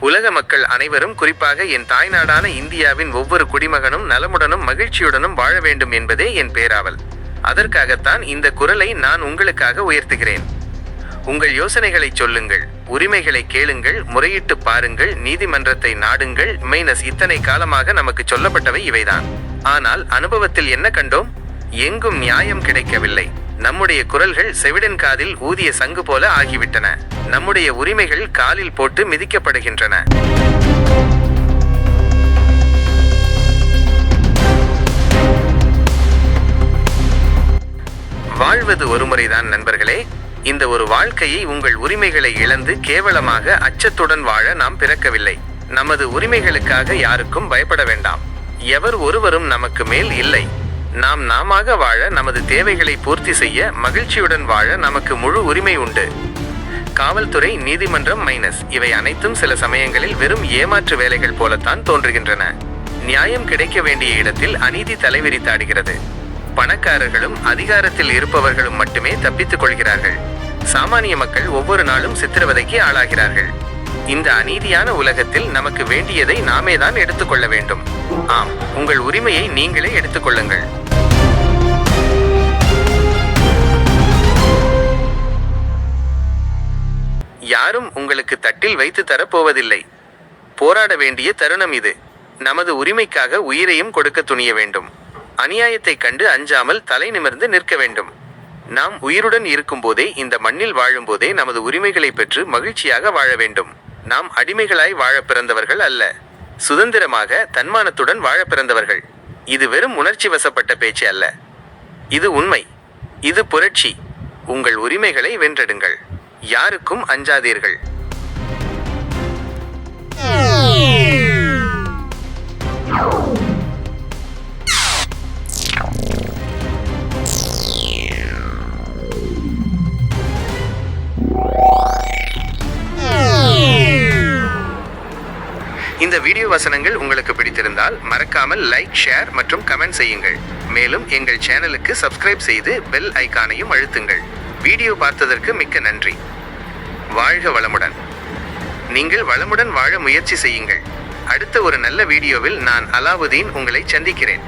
உலக மக்கள் அனைவரும் குறிப்பாக என் தாய்நாடான இந்தியாவின் ஒவ்வொரு குடிமகனும் நலமுடனும் மகிழ்ச்சியுடனும் வாழ வேண்டும் என்பதே என் பேராவல். அதற்காகத்தான் இந்த குரலை நான் உங்களுக்காக உயர்த்துகிறேன். உங்கள் யோசனைகளை சொல்லுங்கள் உரிமைகளை கேளுங்கள் முறையிட்டு பாருங்கள் நீதிமன்றத்தை நாடுங்கள் மைனஸ் இத்தனை காலமாக நமக்கு சொல்லப்பட்டவை இவைதான். ஆனால் அனுபவத்தில் என்ன கண்டோம்? எங்கும் நியாயம் கிடைக்கவில்லை. நம்முடைய குரல்கள் செவிடன் காதில் ஊதிய சங்கு போல ஆகிவிட்டன. நம்முடைய உரிமைகள் காலில் போட்டு மிதிக்கப்படுகின்றன. வாழ்வது ஒருமுறைதான் நண்பர்களே. இந்த ஒரு வாழ்க்கையை உங்கள் உரிமைகளை இழந்து கேவலமாக அச்சத்துடன் வாழ நாம் பிறக்கவில்லை. நமது உரிமைகளுக்காக யாருக்கும் பயப்பட வேண்டாம். எவர் ஒருவரும் நமக்கு மேல் இல்லை. நாம் நாமாக வாழ நமது தேவைகளை பூர்த்தி செய்ய மகிழ்ச்சியுடன் வாழ நமக்கு முழு உரிமை உண்டு. காவல்துறை நீதிமன்றம் மைனஸ் இவை அனைத்தும் சில சமயங்களில் வெறும் ஏமாற்று வேலைகள் போலத்தான் தோன்றுகின்றன. நியாயம் கிடைக்க வேண்டிய இடத்தில் அநீதி தலைவிரித்தாடுகிறது பணக்காரர்களும் அதிகாரத்தில் இருப்பவர்களும் மட்டுமே தப்பித்துக் கொள்கிறார்கள். சாமானிய மக்கள் ஒவ்வொரு நாளும் சித்திரவதைக்கு ஆளாகிறார்கள். இந்த அநீதியான உலகத்தில் நமக்கு வேண்டியதை நாமே தான் எடுத்துக்கொள்ள வேண்டும். ஆம் உங்கள் உரிமையை நீங்களே எடுத்துக்கொள்ளுங்கள் யாரும் உங்களுக்கு தட்டில் வைத்து தரப்போவதில்லை போராட வேண்டிய தருணம் இது. நமது உரிமைக்காக உயிரையும் கொடுக்க துணிய வேண்டும். அநியாயத்தை கண்டு அஞ்சாமல் தலை நிமிர்ந்து நிற்க வேண்டும். நாம் உயிருடன் இருக்கும்போதே இந்த மண்ணில் வாழும்போதே நமது உரிமைகளை பெற்று மகிழ்ச்சியாக வாழ வேண்டும். நாம் அடிமைகளாய் வாழ பிறந்தவர்கள் அல்ல. சுதந்திரமாக தன்மானத்துடன் வாழ பிறந்தவர்கள். இது வெறும் உணர்ச்சி வசப்பட்ட பேச்சு அல்ல. இது உண்மை. இது புரட்சி. உங்கள் உரிமைகளை வென்றெடுங்கள். யாருக்கும் அஞ்சாதீர்கள். இந்த வீடியோ வசனங்கள் உங்களுக்கு பிடித்திருந்தால் மறக்காமல் லைக் ஷேர் மற்றும் கமெண்ட் செய்யுங்கள். மேலும் எங்கள் சேனலுக்கு சப்ஸ்கிரைப் செய்து பெல் ஐக்கானையும் அழுத்துங்கள். வீடியோ பார்த்ததற்கு மிக்க நன்றி. வாழ்க வளமுடன். நீங்கள் வளமுடன் வாழ முயற்சி செய்யுங்கள். அடுத்த ஒரு நல்ல வீடியோவில் நான் அலாவுதீன் உங்களை சந்திக்கிறேன்.